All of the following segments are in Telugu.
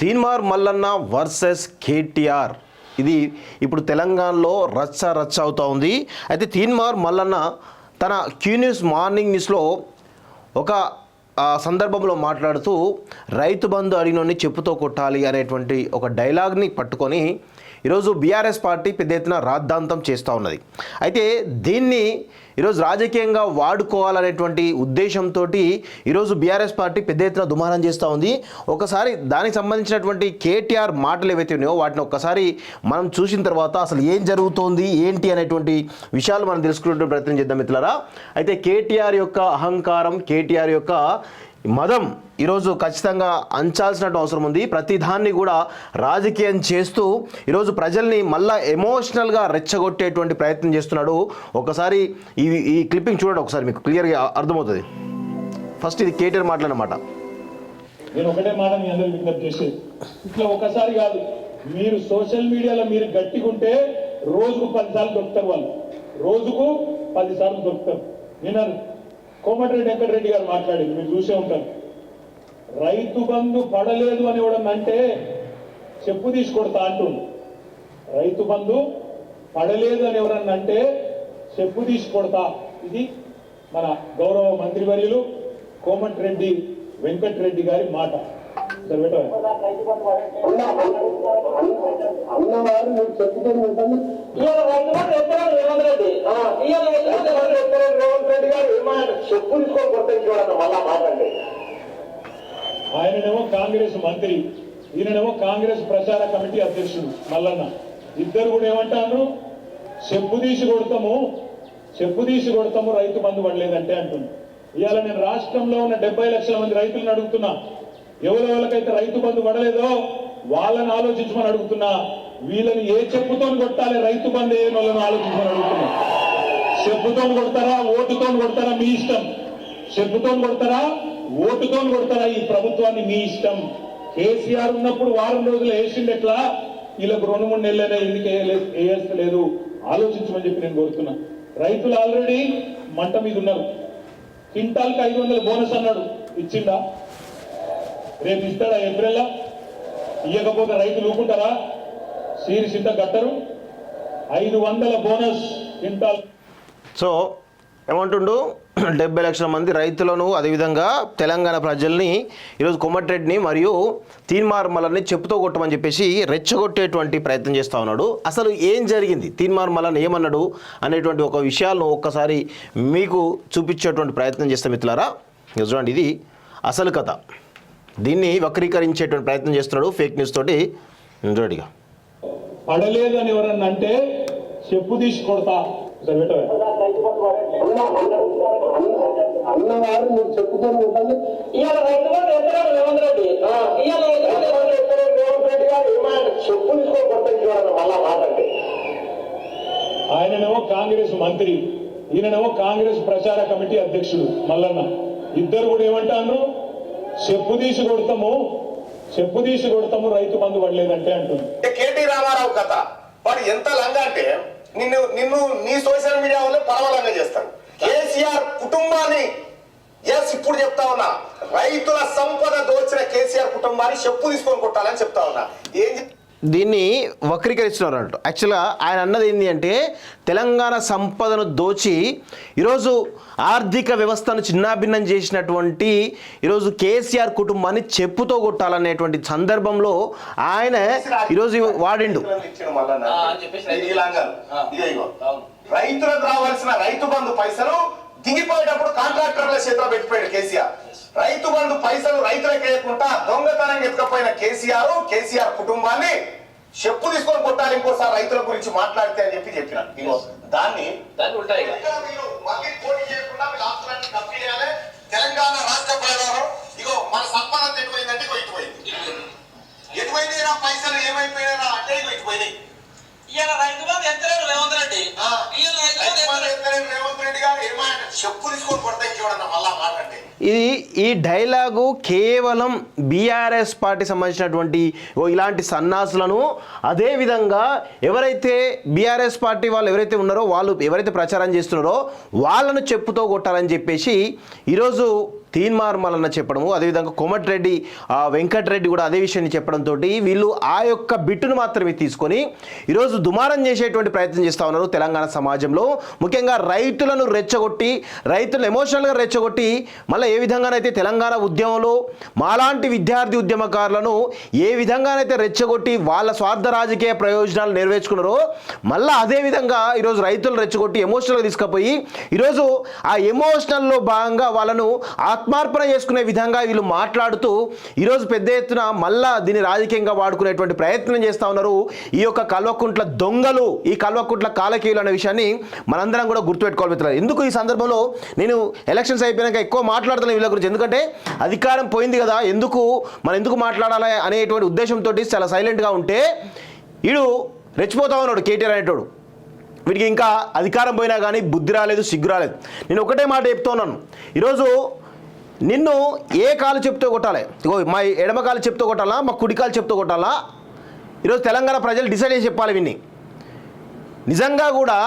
తీన్మార్ మల్లన్న వర్సెస్ కేటీఆర్. ఇది ఇప్పుడు తెలంగాణలో రచ్చ రచ్చ అవుతా ఉంది. అయితే తీన్మార్ మల్లన్న తన క్యూ న్యూస్ మార్నింగ్ న్యూస్లో ఒక సందర్భంలో మాట్లాడుతూ రైతు బంధు అడిగినోని చెప్పుతో కొట్టాలి అనేటువంటి ఒక డైలాగ్ని పట్టుకొని ఈరోజు బీఆర్ఎస్ పార్టీ పెద్ద ఎత్తున రాద్ధాంతం చేస్తూ ఉన్నది. అయితే దీన్ని ఈరోజు రాజకీయంగా వాడుకోవాలనేటువంటి ఉద్దేశంతో ఈరోజు బీఆర్ఎస్ పార్టీ పెద్ద ఎత్తున దుమారం చేస్తూ ఉంది. ఒకసారి దానికి సంబంధించినటువంటి కేటీఆర్ మాటలు ఏవైతే ఉన్నాయో వాటిని ఒక్కసారి మనం చూసిన తర్వాత అసలు ఏం జరుగుతోంది ఏంటి అనేటువంటి విషయాలు మనం తెలుసుకునే ప్రయత్నం చేద్దాం మిత్రులారా. అయితే కేటీఆర్ యొక్క అహంకారం కేటీఆర్ యొక్క మదం ఈరోజు ఖచ్చితంగా అంచాల్సిన అవసరం ఉంది. ప్రతిదాన్ని కూడా రాజకీయం చేస్తూ ఈరోజు ప్రజల్ని మళ్ళా ఎమోషనల్గా రెచ్చగొట్టేటువంటి ప్రయత్నం చేస్తున్నాడు. ఒకసారి ఈ ఈ క్లిప్పింగ్ చూడండి ఒకసారి మీకు క్లియర్గా అర్థమవుతుంది. ఫస్ట్ ఇది కేటీఆర్ మాటలన్నమాట. నేను ఒకటే మాట మీ అందరూ విజ్ఞప్తి చేసేది ఇట్లా ఒకసారి కాదు మీరు సోషల్ మీడియాలో మీరు గట్టిగుంటే రోజుకు పదిసార్లు దొరుకుతారు వాళ్ళు. రోజుకు పదిసార్లు దొరుకుతారు. నేను కోమటిరెడ్డి వెంకటరెడ్డి గారు మాట్లాడింది మీరు చూసే ఉంటారు. రైతు బంధు పడలేదు అని ఎవడన్నా అంటే చెప్పు తీసుకొడతా అంటుండు. రైతు బంధు పడలేదు అని ఎవరన్నా అంటే చెప్పు తీసుకొడతా. ఇది మన గౌరవ మంత్రివర్యులు కోమటిరెడ్డి వెంకటరెడ్డి గారి మాట. అన్నవారు చెప్పుకొని రేవంత్ రెడ్డి రెడ్డి గారు చెప్పు తీసుకొని కొట్టని మళ్ళా మాట్లాడండి ఆయననేమో కాంగ్రెస్ మంత్రి ఈయననేమో కాంగ్రెస్ ప్రచార కమిటీ అధ్యక్షుడు మల్లన్న. ఇద్దరు కూడా ఏమంటారు? చెప్పు తీసి కొడతాము చెప్పు తీసి కొడతాము రైతు బంధు పడలేదంటే అంటుంది. ఇవాళ నేను రాష్ట్రంలో ఉన్న డెబ్బై లక్షల మంది రైతులను అడుగుతున్నా. ఎవరెవరికైతే రైతు బంధు పడలేదో వాళ్ళని ఆలోచించమని అడుగుతున్నా. వీళ్ళని ఏ చెప్పుతో కొట్టాలి రైతు బంధు ఏ వాళ్ళని ఆలోచించమని అడుగుతున్నా. చెప్పుతో కొడతారా? ఓటుతో కొడతారా? మీ ఇష్టం. చెప్పుతో కొడతారా? ఓటుతో కొడతారా ఈ ప్రభుత్వాన్ని మీ ఇష్టం? కేసీఆర్ ఉన్నప్పుడు వారం రోజులు వేసిండు ఎట్లా? వీళ్ళకు రెండు మూడు నెలలైనా ఎందుకు వేయలే- ఆలోచించమని చెప్పి నేను కోరుతున్నా. రైతులు ఆల్రెడీ మంట మీద ఉన్నారు. క్వింటాల్కి ఐదు వందల బోనస్ అన్నాడు. ఇచ్చిండా? రేపు ఇస్తాడా ఏప్రిల్లా? ఇవ్వకపోతే రైతులు ఊకుంటారా? సీరిసింత సిద్ధ కట్టరు. ఐదు వందల బోనస్ క్వింటాల్. సో ఏమంటుండు? డెబ్బై లక్షల మంది రైతులను అదేవిధంగా తెలంగాణ ప్రజల్ని ఈరోజు కొమ్మటిరెడ్డిని మరియు తీన్మార్ మల్లన్ని చెప్పుతో కొట్టమని చెప్పేసి రెచ్చగొట్టేటువంటి ప్రయత్నం చేస్తూ ఉన్నాడు. అసలు ఏం జరిగింది? తీన్మార్ మల్లన్ ఏమన్నాడు అనేటువంటి ఒక విషయాలను ఒక్కసారి మీకు చూపించేటువంటి ప్రయత్నం చేస్తాం మిత్రులారా. చూడండి ఇది అసలు కథ. దీన్ని వక్రీకరించేటువంటి ప్రయత్నం చేస్తున్నాడు ఫేక్ న్యూస్ తోటి. చూడండి ఇక. పడలేదు అని ఎవరన్నా అంటే చెప్పు తీసి కొడతా. సరే పెట్టవే. అన్నవారు మీరు చెప్పుకొని ఉంటుంది ఇవాళ రైతు బంధు ఎత్తనాడు రేవంత్ రెడ్డి. ఆ, ఇవాళ రేవంత్ రెడ్డి గారు ఏమన్నా చెప్పు తీసుకొని కొట్టని చూడండి మళ్ళా మాట్లాడండి. ఆయననేమో కాంగ్రెస్ మంత్రి ఈయననేమో కాంగ్రెస్ ప్రచార కమిటీ అధ్యక్షుడు మల్లన్న. ఇద్దరు కూడా ఏమంటారు చెప్పు తీసి కొడతాము చెప్పు తీసి కొడతాము రైతు బంధు పడలేదంటే అంటుంది. అంటే కేటీ రామారావు కథ. వాడు ఎంత లంగా అంటే నిన్ను నిన్ను నీ సోషల్ మీడియా వల్ల పరమలంగా చేస్తాడు కేసీఆర్ కుటుంబాన్ని ఎస్ ఇప్పుడు చెప్తా ఉన్నా. రైతుల సంపద దోచిన కేసీఆర్ కుటుంబాన్ని చెప్పు తీసుకొని కొట్టాలని చెప్తా ఉన్నా. ఏం దీన్ని వక్రీకరిస్తున్నారు అన్నట్టు యాక్చువల్గా ఆయన అన్నది ఏంటి అంటే తెలంగాణ సంపదను దోచి ఈరోజు ఆర్థిక వ్యవస్థను చిన్నాభిన్నం చేసినటువంటి ఈరోజు కేసీఆర్ కుటుంబాన్ని చెప్పుతో కొట్టాలనేటువంటి సందర్భంలో ఆయన ఈరోజు వాడిండు. రైతులకు రావాల్సిన రైతు బంధు పైసలు దిగిపోయేటప్పుడు కాంట్రాక్టర్ల చేతిలో పెట్టిపోయాడు కేసీఆర్. రైతు బంధు పైసలు రైతులకు వేయకుండా దొంగతనం ఎత్తుకపోయిన కేసీఆర్ కేసీఆర్ కుటుంబాన్ని చెప్పు తీసుకొని కొట్టాలి ఇంకోసారి రైతుల గురించి మాట్లాడితే అని చెప్పి చెప్పిన. ఇగో దాన్ని తెలంగాణ రాష్ట్ర ప్రజలు ఇగో మన సంపద ఎటుపోయిందంటే ఇటుపోయింది ఎటుపోయింది పైసలు ఏమైపోయినా అంటే ఇగో ఇటుపోయినాయి ఇవాళ రైతు బంధు ఎత్తలేడు రేవంత్ రెడ్డి. ఇవాళ రైతు బంధు ఎత్తలేడు. రేవంత్ రెడ్డి గారు ఏమైనా చెప్పు తీసుకొని కొడతాయి చూడన్న మళ్ళా ఇది ఈ డైలాగు కేవలం బీఆర్ఎస్ పార్టీ సంబంధించినటువంటి ఓ ఇలాంటి సన్నాసులను అదేవిధంగా ఎవరైతే బీఆర్ఎస్ పార్టీ వాళ్ళు ఎవరైతే ఉన్నారో వాళ్ళు ఎవరైతే ప్రచారం చేస్తున్నారో వాళ్ళను చెప్పుతో కొట్టాలని చెప్పేసి ఈరోజు తీన్మార్మలన్న చెప్పడము అదేవిధంగా కోమటిరెడ్డి ఆ, వెంకటరెడ్డి కూడా అదే విషయాన్ని చెప్పడంతో వీళ్ళు ఆ యొక్క బిట్టును మాత్రమే తీసుకొని ఈరోజు దుమారం చేసేటువంటి ప్రయత్నం చేస్తూ ఉన్నారు తెలంగాణ సమాజంలో. ముఖ్యంగా రైతులను రెచ్చగొట్టి రైతులను ఎమోషనల్గా రెచ్చగొట్టి మళ్ళీ ఏ విధంగానైతే తెలంగాణ ఉద్యమంలో మాలాంటి విద్యార్థి ఉద్యమకారులను ఏ విధంగానైతే రెచ్చగొట్టి వాళ్ళ స్వార్థ రాజకీయ ప్రయోజనాలు నెరవేర్చుకున్నారో మళ్ళీ అదే విధంగా ఈరోజు రైతులు రెచ్చగొట్టి ఎమోషనల్గా తీసుకుపోయి ఈరోజు ఆ ఎమోషనల్లో భాగంగా వాళ్ళను ఆత్మార్పణ చేసుకునే విధంగా వీళ్ళు మాట్లాడుతూ ఈరోజు పెద్ద ఎత్తున మళ్ళా దీన్ని రాజకీయంగా వాడుకునేటువంటి ప్రయత్నం చేస్తూ ఉన్నారు. ఈ యొక్క కల్వకుంట్ల దొంగలు ఈ కల్వకుంట్ల కాలకీయులు అనే విషయాన్ని మనందరం కూడా గుర్తుపెట్టుకోవాలి మిత్రులు ఎందుకు ఈ సందర్భంలో నేను ఎలక్షన్స్ అయిపోయాక ఎక్కువ మాట్లాడుతున్నాను వీళ్ళ గురించి? ఎందుకంటే అధికారం పోయింది కదా ఎందుకు మనం ఎందుకు మాట్లాడాలి అనేటువంటి ఉద్దేశంతో చాలా సైలెంట్గా ఉంటే వీడు రెచ్చిపోతా ఉన్నాడు కేటీఆర్ అనేటోడు. వీడికి ఇంకా అధికారం పోయినా కానీ బుద్ధి రాలేదు సిగ్గు రాలేదు. నేను ఒకటే మాట చెప్తున్నాను. ఈరోజు నిన్ను ఏ కాలు చెప్తూ కొట్టాలి? ఇగో మా ఎడమ కాలు చెప్తూ కొట్టాలా? మా కుడి కాలు చెప్తూ కొట్టాలా? ఈరోజు తెలంగాణ ప్రజలు డిసైడ్ చేసి చెప్పాలి విన్ని. నిజంగా కూడా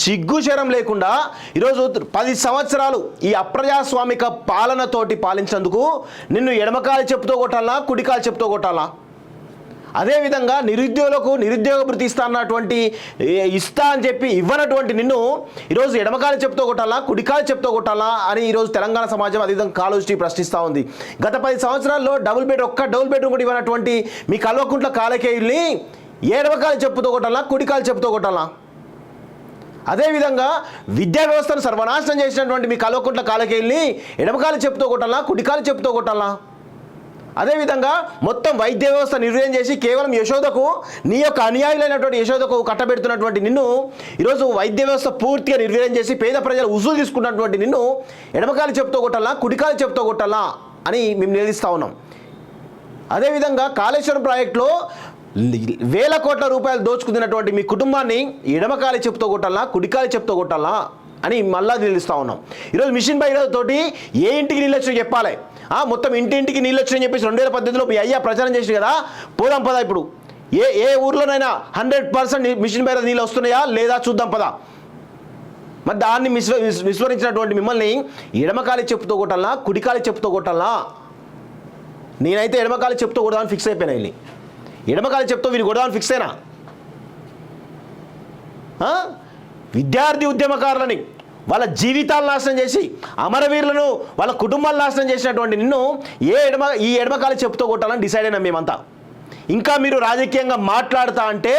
సిగ్గు శరం లేకుండా ఈరోజు పది సంవత్సరాలు ఈ అప్రజాస్వామిక పాలనతోటి పాలించేందుకు నిన్ను ఎడమకాలు చెప్తూ కొట్టాలా? కుడికాలు చెప్తూ కొట్టాలా? అదేవిధంగా నిరుద్యోగులకు నిరుద్యోగ భృతి ఇస్తా అన్నటువంటి ఇస్తా అని చెప్పి ఇవ్వనటువంటి నిన్ను ఈరోజు ఎడమకాలు చెప్తూ కొట్టాలా కుడికాలు చెప్తూ కొట్టాలా అని ఈరోజు తెలంగాణ సమాజం అదేవిధంగా కాలోచి ప్రశ్నిస్తూ ఉంది. గత పది సంవత్సరాల్లో డబుల్ బెడ్ ఒక్క డబుల్ బెడ్రూమ్ కూడా ఇవ్వనటువంటి మీ కల్వకుంట్ల కాలకేయుల్ని ఎడమకాలు చెప్పుతూ కొట్టాలా కుడికాలు చెప్తూ కొట్టాలా? అదేవిధంగా విద్యా వ్యవస్థను సర్వనాశనం చేసినటువంటి మీ కల్వకుంట్ల కాలకేయుల్ని ఎడమకాలు చెప్తూ కొట్టాలా కుడికాలు చెప్తూ కొట్టాలా? అదేవిధంగా మొత్తం వైద్య వ్యవస్థ నిర్వహణ చేసి కేవలం యశోదకు నీ యొక్క అన్యాయులైనటువంటి యశోదకు కట్టబెడుతున్నటువంటి నిన్ను ఈరోజు వైద్య వ్యవస్థ పూర్తిగా నిర్వీర్యం చేసి పేద ప్రజలు ఉసులు తీసుకున్నటువంటి నిన్ను ఎడమకాలు చెప్తూ కొట్టాలా కుడికాలు చెప్తూ కొట్టాలా అని మేము నిలదీస్తూ ఉన్నాం. అదేవిధంగా కాళేశ్వరం ప్రాజెక్టులో వేల కోట్ల రూపాయలు దోచుకున్నటువంటి మీ కుటుంబాన్ని ఎడమకాలి చెప్తూ కొట్టాలా కుడికాలి చెప్తూ కొట్టాలా అని మళ్ళా నిలుస్తూ ఉన్నాం. ఈరోజు మిషన్ బై తోటి ఏ ఇంటికి నీళ్ళు చెప్పాలి. మొత్తం ఇంటింటికి నీళ్ళు వచ్చినాయని చెప్పేసి రెండు వేల పద్దెనిమిదిలో మీ అయ్యా ప్రచారం చేసి కదా? పోదాం పదా ఇప్పుడు. ఏ ఏ ఊర్లోనైనా హండ్రెడ్ పర్సెంట్ మిషన్ బయట నీళ్ళు వస్తున్నాయా? లేదా చూద్దాం పదా. మరి దాన్ని విశ్వ విస్మరించినటువంటి మిమ్మల్ని ఎడమకాలి చెప్పుతో కొట్టాలా కుడికాలి చెప్పుతో కొట్టాలా నేనైతే ఎడమకాలి చెప్తూ కొడదామని ఫిక్స్ అయిపోయినా వీళ్ళని ఎడమకాలి చెప్తూ వీళ్ళు కొడదామని ఫిక్స్ అయినా? విద్యార్థి ఉద్యమకారులని వాళ్ళ జీవితాలు నాశనం చేసి అమరవీరులను వాళ్ళ కుటుంబాలు నాశనం చేసినటువంటి నిన్ను ఏ ఎడమ ఈ ఎడమకాలు చెప్తూ కొట్టాలని డిసైడ్ అయినా మేమంతా. ఇంకా మీరు రాజకీయంగా మాట్లాడుతా అంటే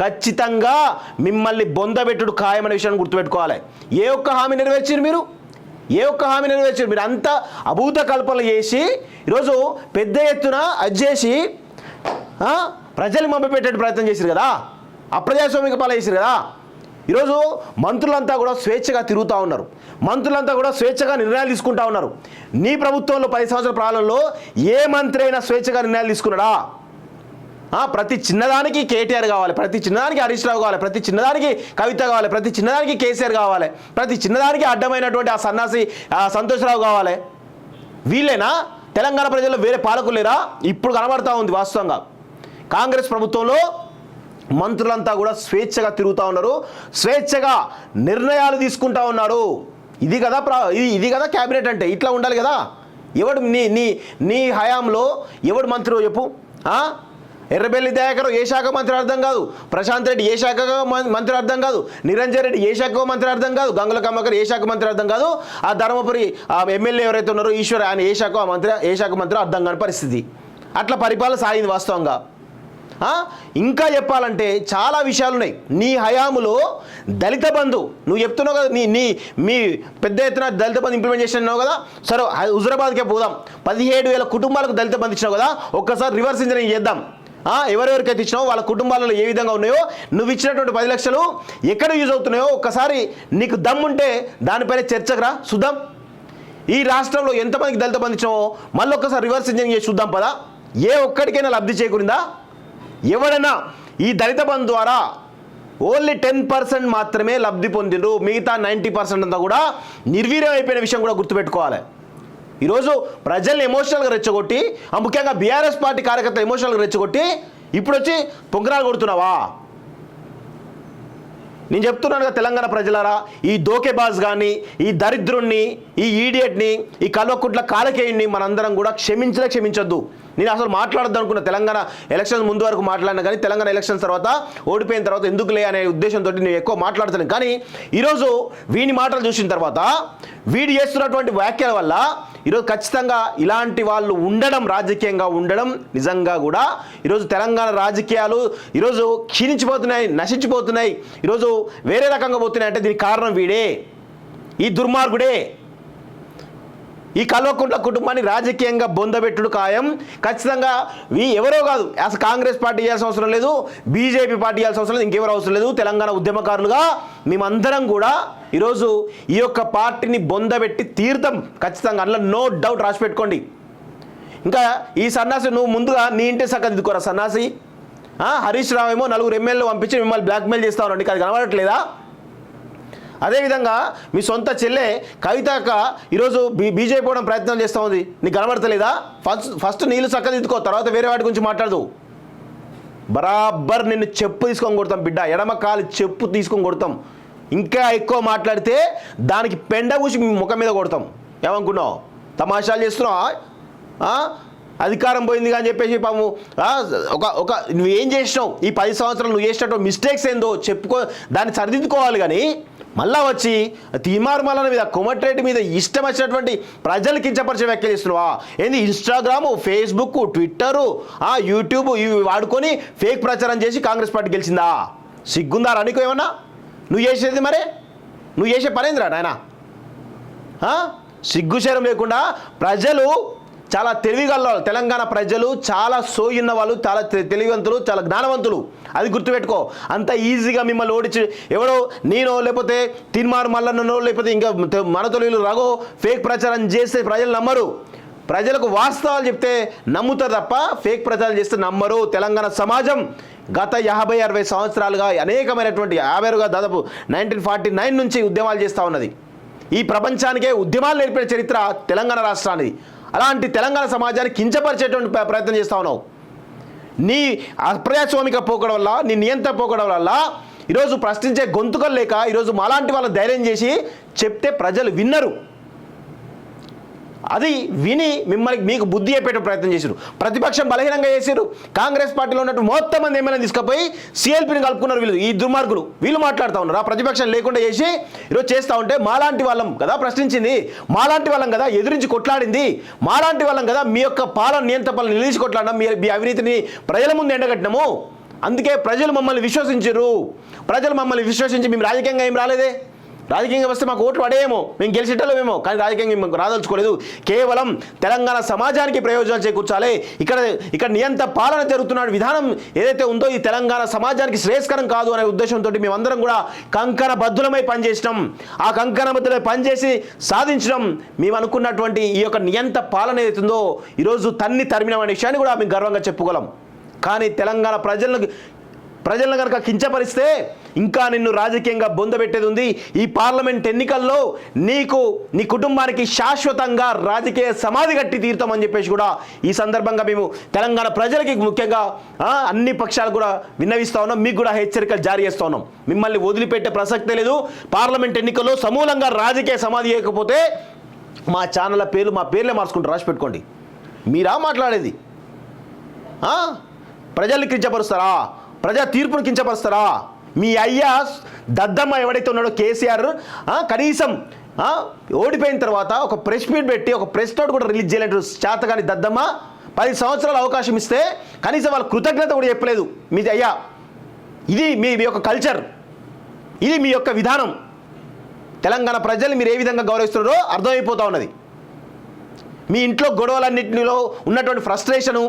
ఖచ్చితంగా మిమ్మల్ని బొందబెట్టుడు ఖాయమనే విషయాన్ని గుర్తుపెట్టుకోవాలి. ఏ ఒక్క హామీ నెరవేర్చారు మీరు? ఏ ఒక్క హామీ నెరవేర్చారు మీరు అంతా అభూత కల్పనలు చేసి ఈరోజు పెద్ద ఎత్తున అది చేసి ప్రజలు మభ్యపెట్టే ప్రయత్నం చేశారు కదా? అప్రజాస్వామిక పాల చేశారు కదా? ఈరోజు మంత్రులంతా కూడా స్వేచ్ఛగా తిరుగుతూ ఉన్నారు. మంత్రులంతా కూడా స్వేచ్ఛగా నిర్ణయాలు తీసుకుంటా ఉన్నారు. నీ ప్రభుత్వంలో పది సంవత్సరాల పాలనలో ఏ మంత్రి అయినా స్వేచ్ఛగా నిర్ణయాలు తీసుకున్నాడా? ప్రతి చిన్నదానికి కేటీఆర్ కావాలి ప్రతి చిన్నదానికి హరీష్ రావు కావాలి ప్రతి చిన్నదానికి కవిత కావాలి ప్రతి చిన్నదానికి కేసీఆర్ కావాలి ప్రతి చిన్నదానికి అడ్డమైనటువంటి ఆ సన్నాసి ఆ సంతోష్రావు కావాలి. వీళ్ళేనా? తెలంగాణ ప్రజల్లో వేరే పాలకులు లేరా? ఇప్పుడు కనబడతా ఉంది వాస్తవంగా. కాంగ్రెస్ ప్రభుత్వంలో మంత్రులంతా కూడా స్వేచ్ఛగా తిరుగుతూ ఉన్నారు. స్వేచ్ఛగా నిర్ణయాలు తీసుకుంటా ఉన్నారు. ఇది కదా ప్రా ఇది ఇది కదా క్యాబినెట్ అంటే. ఇట్లా ఉండాలి కదా. ఎవడు నీ నీ నీ హయాంలో ఎవడు మంత్రి చెప్పు. ఎర్రబెల్లి దయాకర్ ఏ శాఖ మంత్రి అర్థం కాదు. ప్రశాంత్ రెడ్డి ఏ శాఖ మంత్రి అర్థం కాదు. నిరంజన్ రెడ్డి ఏ శాఖ మంత్రి అర్థం కాదు. గంగుల కమ్మకర్ ఏ శాఖ మంత్రి అర్థం కాదు. ఆ ధర్మపురి ఆ ఎమ్మెల్యే ఎవరైతే ఉన్నారో ఈశ్వర్ ఆయన ఏ శాఖ మంత్రి ఏ శాఖ మంత్రి అర్థం కాని పరిస్థితి. అట్లా పరిపాలన సాగింది వాస్తవంగా. ఇంకా చెప్పాలంటే చాలా విషయాలు ఉన్నాయి నీ హయాములో దళిత బంధు నువ్వు చెప్తున్నావు కదా నీ నీ మీ పెద్ద ఎత్తున దళిత బంధు ఇంప్లిమెంట్ చేసినావు కదా? సరే హుజరాబాద్కే పోదాం. పదిహేడు వేల కుటుంబాలకు దళిత బంధు ఇచ్చినావు కదా? ఒక్కసారి రివర్స్ ఇంజనీరింగ్ చేద్దాం. ఎవరెవరికైతే ఇచ్చినావో వాళ్ళ కుటుంబాలలో ఏ విధంగా ఉన్నాయో నువ్వు ఇచ్చినటువంటి పది లక్షలు ఎక్కడ యూజ్ అవుతున్నాయో ఒక్కసారి నీకు దమ్ముంటే దానిపైన చర్చకు రా. చూద్దాం. ఈ రాష్ట్రంలో ఎంతమందికి దళిత బంధు మళ్ళీ ఒక్కసారి రివర్స్ ఇంజనీరింగ్ చేసి చూద్దాం పదా. ఏ ఒక్కడికైనా లబ్ధి చేకూరిందా? ఎవడైనా ఈ దళిత బంధు ద్వారా ఓన్లీ టెన్ పర్సెంట్ మాత్రమే లబ్ధి పొందిండ్రు మిగతా నైంటీ పర్సెంట్ అంతా కూడా నిర్వీర్యం అయిపోయిన విషయం కూడా గుర్తుపెట్టుకోవాలి. ఈరోజు ప్రజల్ని ఎమోషనల్గా రెచ్చగొట్టి ఆ ముఖ్యంగా బీఆర్ఎస్ పార్టీ కార్యకర్తలు ఎమోషనల్గా రెచ్చగొట్టి ఇప్పుడు వచ్చి పొంగరాలు కొడుతున్నావా? నేను చెప్తున్నాను కదా తెలంగాణ ప్రజలారా ఈ దోకేబాజ్ కానీ ఈ దరిద్రుణ్ణి ఈ ఈడియట్ని ఈ కల్వకుట్ల కాలకేయుణ్ణి మనందరం కూడా క్షమించలే క్షమించొద్దు. నేను అసలు మాట్లాడద్దు అనుకున్న తెలంగాణ ఎలక్షన్స్ ముందు వరకు మాట్లాడినా కానీ తెలంగాణ ఎలక్షన్స్ తర్వాత ఓడిపోయిన తర్వాత ఎందుకులే అనే ఉద్దేశంతో నేను ఎక్కువ మాట్లాడతాను కానీ ఈరోజు వీని మాటలు చూసిన తర్వాత వీడు చేస్తున్నటువంటి వ్యాఖ్యల వల్ల ఈరోజు ఖచ్చితంగా ఇలాంటి వాళ్ళు ఉండడం రాజకీయంగా ఉండడం నిజంగా కూడా ఈరోజు తెలంగాణ రాజకీయాలు ఈరోజు క్షీణించిపోతున్నాయి నశించిపోతున్నాయి. ఈరోజు వేరే రకంగా పోతున్నాయి. అంటే దీనికి కారణం వీడే. ఈ దుర్మార్గుడే. ఈ కల్వకుంట్ల కుటుంబాన్ని రాజకీయంగా బొందబెట్టుడు ఖాయం. ఖచ్చితంగా వీ ఎవరో కాదు. అసలు కాంగ్రెస్ పార్టీ చేయాల్సిన అవసరం లేదు. బీజేపీ పార్టీ చేయాల్సిన అవసరం లేదు. ఇంకెవరు అవసరం లేదు. తెలంగాణ ఉద్యమకారులుగా మేమందరం కూడా ఈరోజు ఈ యొక్క పార్టీని బొందబెట్టి తీర్థం ఖచ్చితంగా అందులో నో డౌట్ రాసి పెట్టుకోండి. ఇంకా ఈ సన్నాసి నువ్వు ముందుగా నీ ఇంటి సక్క దిద్దుకోరా సన్నాసి? హరీష్ రావు ఏమో నలుగురు ఎమ్మెల్యేలు పంపించి మిమ్మల్ని బ్లాక్మెయిల్ చేస్తా ఉన్నాడు. అది కనబడట్లేదా? అదేవిధంగా మీ సొంత చెల్లె కవితాక ఈరోజు బీ బీజేపీ పోవడం ప్రయత్నం చేస్తూ ఉంది. నీకు కనబడతలేదా? ఫస్ట్ ఫస్ట్ నీళ్ళు చక్కదిద్దుకో తర్వాత వేరే వాటి గురించి మాట్లాడదు. బరాబర్ నిన్ను చెప్పు తీసుకొని కొడతాం బిడ్డ ఎడమ కాలు చెప్పు తీసుకొని కొడతాం. ఇంకా ఎక్కువ మాట్లాడితే దానికి పెండ పూసి ముఖం మీద కొడతాం. ఏమనుకున్నావు? తమాషాలు చేస్తున్నావా? అధికారం పోయింది అని చెప్పేసి పాము ఒక ఒక నువ్వు ఏం చేసినావు? ఈ పది సంవత్సరాలు నువ్వు చేసినట్టు మిస్టేక్స్ ఏందో చెప్పుకో దాన్ని సరిదిద్దుకోవాలి కానీ మళ్ళా వచ్చి తీమార్ మల్లన మీద కొమటిరెడ్డి మీద ఇష్టం వచ్చినటువంటి ప్రజలు కించపరిచే వ్యాఖ్యలు ఇస్తున్నావా ఏంది ఇన్స్టాగ్రాము ఫేస్బుక్ ట్విట్టరు ఆ యూట్యూబ్ ఇవి వాడుకొని ఫేక్ ప్రచారం చేసి కాంగ్రెస్ పార్టీ గెలిచిందా? సిగ్గుందా నీకు ఏమన్నా? నువ్వు చేసేది మరే? నువ్వు చేసే పనేందిరా నాయనా? సిగ్గుచేరం సిగ్గుశరం లేకుండా ప్రజలు చాలా తెలివిగల తెలంగాణ ప్రజలు చాలా సోయున్న వాళ్ళు చాలా తె- తెలివివంతులు చాలా జ్ఞానవంతులు. అది గుర్తుపెట్టుకో. అంత ఈజీగా మిమ్మల్ని ఓడించి ఎవడో నేనో లేకపోతే తిన్మార్ మల్లన్ననో లేకపోతే ఇంకా మన తొలిలు రగో ఫేక్ ప్రచారం చేస్తే ప్రజలు నమ్మరు. ప్రజలకు వాస్తవాలు చెప్తే నమ్ముతారు తప్ప ఫేక్ ప్రచారం చేస్తే నమ్మరు. తెలంగాణ సమాజం గత యాభై అరవై సంవత్సరాలుగా అనేకమైనటువంటి యాభై దాదాపు నైన్టీన్ ఫార్టీ నైన్ నుంచి ఉద్యమాలు చేస్తూ ఉన్నది. ఈ ప్రపంచానికే ఉద్యమాలు నేర్పిన చరిత్ర తెలంగాణ రాష్ట్రానికి అలాంటి తెలంగాణ సమాజాన్ని కించపరిచేటువంటి ప్ర- ప్రయత్నం చేస్తూ ఉన్నావు. నీ అప్రజాస్వామిక పోకడం వల్ల నీ నియంత్రణ పోకడం వల్ల ఈరోజు ప్రశ్నించే గొంతుకలు లేక ఈరోజు మాలాంటి వాళ్ళ ధైర్యం చేసి చెప్తే ప్రజలు విన్నరు. అది విని మిమ్మల్ని మీకు బుద్ధి చెప్పేట ప్రయత్నం చేశారు ప్రతిపక్షం బలహీనంగా చేశారు కాంగ్రెస్ పార్టీలో ఉన్నట్టు మొత్తం మంది ఎమ్మెల్యే తీసుకుపోయి సిఎల్పిని కలుపుకున్నారు వీళ్ళు ఈ దుర్మార్గులు. వీళ్ళు మాట్లాడుతూ ఉన్నారు. ఆ ప్రతిపక్షం లేకుండా చేసి ఈరోజు చేస్తూ ఉంటే మాలాంటి వాళ్ళం కదా ప్రశ్నించింది. మాలాంటి వాళ్ళం కదా ఎదురించి కొట్లాడింది. మాలాంటి వాళ్ళం కదా మీ యొక్క పాలన నియంత్రణ పాలన నిలిచి కొట్లాడడం మీ మీ అవినీతిని ప్రజల ముందు ఎండగట్టినాము. అందుకే ప్రజలు మమ్మల్ని విశ్వసించరు ప్రజలు మమ్మల్ని విశ్వసించి మేము రాజకీయంగా ఏం రాలేదే? రాజకీయంగా వస్తే మాకు ఓట్లు పడేయేమో. మేము గెలిచేటోళ్ళమేమో కానీ రాజకీయంగా మేము రాదలుచుకోలేదు. కేవలం తెలంగాణ సమాజానికి ప్రయోజనాలు చేకూర్చాలి. ఇక్కడ ఇక్కడ నియంత పాలన జరుగుతున్న విధానం ఏదైతే ఉందో ఈ తెలంగాణ సమాజానికి శ్రేయస్కరం కాదు అనే ఉద్దేశంతో మేమందరం కూడా కంకణ బద్దులమై పనిచేసినాం. ఆ కంకణ బద్దులమై పనిచేసి సాధించడం మేము అనుకున్నటువంటి ఈ యొక్క నియంత పాలన ఏదైతుందో ఈరోజు తన్ని తరిమినాం అనే విషయాన్ని కూడా మేము గర్వంగా చెప్పుకోగలం. కానీ తెలంగాణ ప్రజలకు ప్రజలను కనుక కించపరిస్తే ఇంకా నిన్ను రాజకీయంగా బొందబెట్టేది ఉంది. ఈ పార్లమెంట్ ఎన్నికల్లో నీకు నీ కుటుంబానికి శాశ్వతంగా రాజకీయ సమాధి కట్టి తీరుతామని చెప్పేసి కూడా ఈ సందర్భంగా మేము తెలంగాణ ప్రజలకి ముఖ్యంగా అన్ని పక్షాలు కూడా విన్నవిస్తా ఉన్నాం. మీకు కూడా హెచ్చరికలు జారీ చేస్తా ఉన్నాం. మిమ్మల్ని వదిలిపెట్టే ప్రసక్తే లేదు. పార్లమెంట్ ఎన్నికల్లో సమూలంగా రాజకీయ సమాధి చేయకపోతే మా ఛానళ్ళ పేర్లు మా పేర్లే మార్చుకుంటారు రాసి పెట్టుకోండి. మీరా మాట్లాడేది? ప్రజల్ని కించపరుస్తారా? ప్రజా తీర్పును కించపరుస్తారా? మీ అయ్యా దద్దమ్మ ఎవడైతే ఉన్నాడో కేసీఆర్ కనీసం ఓడిపోయిన తర్వాత ఒక ప్రెస్ మీట్ పెట్టి ఒక ప్రెస్ నోట్ కూడా రిలీజ్ చేయలేదు చేతగాని దద్దమ్మ. పది సంవత్సరాల అవకాశం ఇస్తే కనీసం వాళ్ళ కృతజ్ఞత కూడా చెప్పలేదు. మీది అయ్యా ఇది మీ మీ యొక్క కల్చర్ ఇది మీ యొక్క విధానం. తెలంగాణ ప్రజలు మీరు ఏ విధంగా గౌరవిస్తున్నారో అర్థమైపోతూ ఉన్నది. మీ ఇంట్లో గొడవలన్నింటిలో ఉన్నటువంటి ఫ్రస్ట్రేషను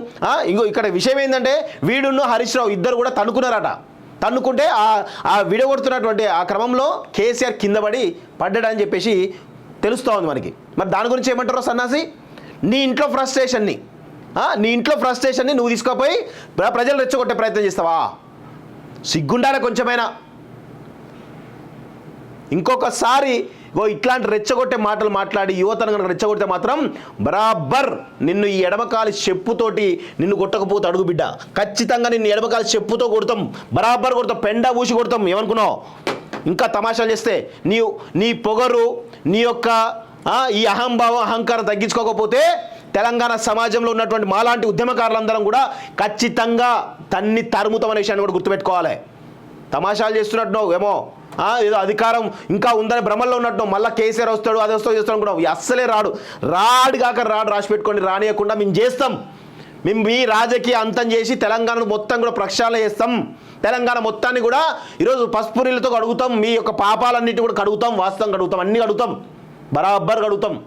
ఇంకో ఇక్కడ విషయం ఏంటంటే వీడును హరీష్ రావు ఇద్దరు కూడా తన్నుకున్నారట. తన్నుకుంటే ఆ విడగొడుతున్నటువంటి ఆ క్రమంలో కేసీఆర్ కింద పడి పడ్డాడని చెప్పేసి తెలుస్తూ ఉంది మనకి. మరి దాని గురించి ఏమంటారో సన్నాసి? నీ ఇంట్లో ఫ్రస్ట్రేషన్ని నీ ఇంట్లో ఫ్రస్ట్రేషన్ని నువ్వు తీసుకుపోయి ప్రజలు రెచ్చగొట్టే ప్రయత్నం చేస్తావా? సిగ్గుండాలి కొంచెమైనా. ఇంకొకసారి ఓ ఇట్లాంటి రెచ్చగొట్టే మాటలు మాట్లాడి యువతను కనుక రెచ్చగొడితే మాత్రం బరాబర్ నిన్ను ఈ ఎడమకాలి చెప్పుతోటి నిన్ను కొట్టకపోతే అడుగు బిడ్డ. ఖచ్చితంగా నిన్ను ఎడమకాలి చెప్పుతో కొడతాం. బరాబర్ కొడతాం. పెండ ఊసి కొడతాం. ఏమనుకున్నావు? ఇంకా తమాషాలు చేస్తే నీ నీ పొగరు నీ యొక్క ఈ అహంభావం అహంకారం తగ్గించుకోకపోతే తెలంగాణ సమాజంలో ఉన్నటువంటి మాలాంటి ఉద్యమకారులందరం కూడా ఖచ్చితంగా తన్ని తరుముతామనే విషయాన్ని కూడా గుర్తుపెట్టుకోవాలి. తమాషాలు చేస్తున్నట్టు ఏమో? ఏదో అధికారం ఇంకా ఉందని భ్రమల్లో ఉన్నట్టు మళ్ళీ కేసీఆర్ వస్తాడు అది వస్తాడు చేస్తాడు కూడా అస్సలే రాడు. రాడు కాక రాడు రాసి పెట్టుకొని రానియకుండా మేము చేస్తాం. మేము మీ రాజకీయ అంతం చేసి తెలంగాణను మొత్తం కూడా ప్రక్షాళన చేస్తాం. తెలంగాణ మొత్తాన్ని కూడా ఈరోజు పసుపు నీళ్ళతో కడుగుతాం. మీ యొక్క పాపాలన్నిటి కూడా కడుగుతాం వాస్తవం కడుగుతాం అన్నీ కడుగుతాం. బరాబర్ కడుగుతాం.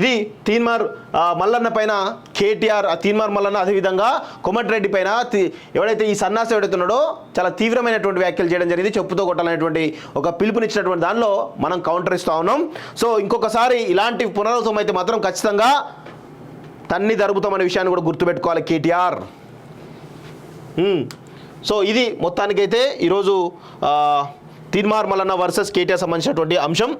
ఇది తీన్మార్ మల్లన్న పైన కేటీఆర్ ఆ తీన్మార్ మల్లన్న అదేవిధంగా కొమటిరెడ్డి పైన ఎవడైతే ఈ సన్నాసి ఎవడైతే ఉన్నాడో చాలా తీవ్రమైనటువంటి వ్యాఖ్యలు చేయడం జరిగింది చెప్పుతో కొట్టాలనేటువంటి ఒక పిలుపునిచ్చినటువంటి దానిలో మనం కౌంటర్ ఇస్తా ఉన్నాం. సో ఇంకొకసారి ఇలాంటి పునరావసం అయితే మాత్రం ఖచ్చితంగా తన్ని జరుపుతామనే విషయాన్ని కూడా గుర్తుపెట్టుకోవాలి కేటీఆర్. సో ఇది మొత్తానికైతే ఈరోజు తీన్మార్ మల్లన్న వర్సెస్ కేటీఆర్ సంబంధించినటువంటి అంశం.